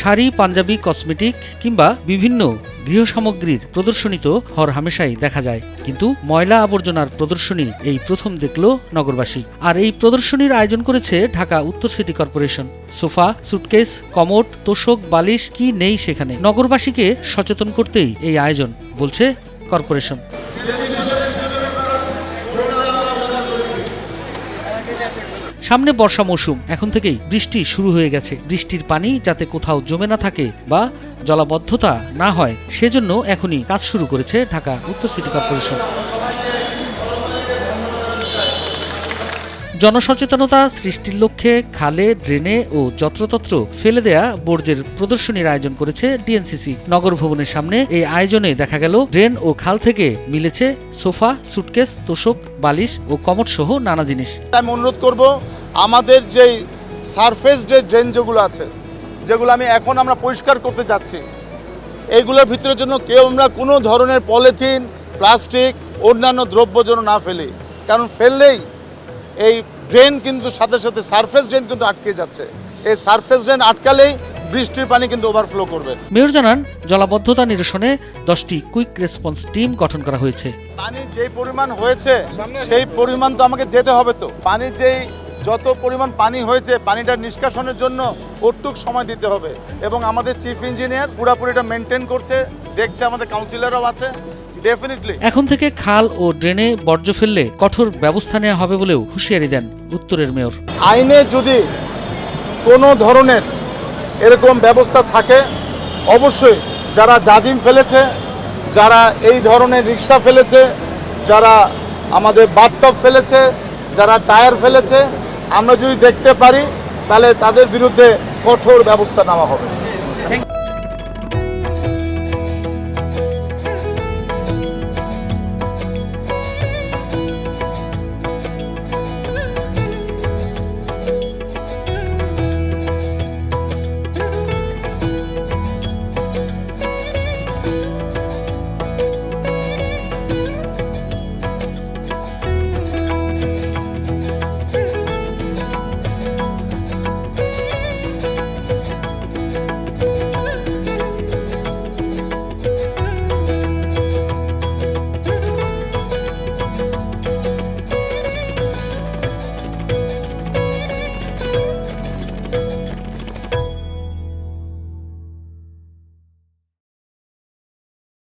Sari, panjabi, cosmetic কিংবা বিভিন্ন গৃহসামগ্রীর প্রদর্শনী তো হর হামেশাই দেখা যায়। কিন্তু ময়লা আবর্জনার প্রদর্শনী এই প্রথম দেখল নগরবাসী। আর এই প্রদর্শনীর আয়োজন করেছে ঢাকা উত্তর city corporation. Sofa, suitcase commode তোষক, বালিশ, কি নেই সেখানে? নগরবাসীকে সচেতন করতেই এই আয়োজন, বলছে কর্পোরেশন। সামনে বর্ষা মৌসুম, এখন থেকেই বৃষ্টি শুরু হয়ে গেছে। বৃষ্টির পানি যাতে কোথাও জমে না থাকে বা জলাবদ্ধতা না হয়, সেজন্য এখনই কাজ শুরু করেছে ঢাকা উত্তর সিটি কর্পোরেশন। জনসচেতনতা সৃষ্টির লক্ষ্যে খালে, ড্রেনে ও যত্রতত্র ফেলে দেয়া বর্জ্যের প্রদর্শনীর আয়োজন করেছে ডিএনসিসি। নগর ভবনের সামনে এই আয়োজনে দেখা গেল, ড্রেন ও খাল থেকে মিলেছে সোফা, সুটকেস, তোষক, বালিশ ও কমট সহ নানা জিনিস। আমি অনুরোধ করব আমাদের যেই সারফেস যে ড্রেন যেগুলো আছে যেগুলো আমি এখন আমরা পরিষ্কার করতে যাচ্ছি এইগুলোর ভিতরের জন্য কেউ আমরা কোনো ধরনের পলিথিন প্লাস্টিক অন্যান্য দ্রব্য যেন না ফেলি। কারণ ফেললেই এই ড্রেন কিন্তু সাথে সাথে সারফেস ড্রেন কিন্তু আটকে যাচ্ছে। এই সারফেস ড্রেন আটকালেই বৃষ্টির পানি কিন্তু ওভারফ্লো করবে। মেয়র জানান জলাবদ্ধতা নিরসনে দশটি কুইক রেসপন্স টিম গঠন করা হয়েছে। পানি যেই পরিমাণ হয়েছে সেই পরিমাণ তো আমাকে যেতে হবে তো। পানি যেই যত পরিমাণ পানি হয়েছে পানিটা নিষ্কাশনের জন্য কটুক সময় দিতে হবে। এবং আমাদের চিফ ইঞ্জিনিয়ার পুরোপুরিটা মেনটেন করছে দেখছে আমাদের কাউন্সিলরও আছে ডেফিনেটলি এখন থেকে খাল ও ড্রেনে বর্জ্য ফেললে কঠোর ব্যবস্থা নেওয়া হবে বলেও হুঁশিয়ারি দেন উত্তরের মেয়র। আইনে যদি কোনো ধরনের এরকম ব্যবস্থা থাকে অবশ্যই যারা জাজিম ফেলেছে যারা এই ধরনের রিক্সা ফেলেছে যারা আমাদের বাথটব ফেলেছে যারা টায়ার ফেলেছে আমরা যদি দেখতে পারি তাহলে তাদের বিরুদ্ধে কঠোর ব্যবস্থা নেওয়া হবে।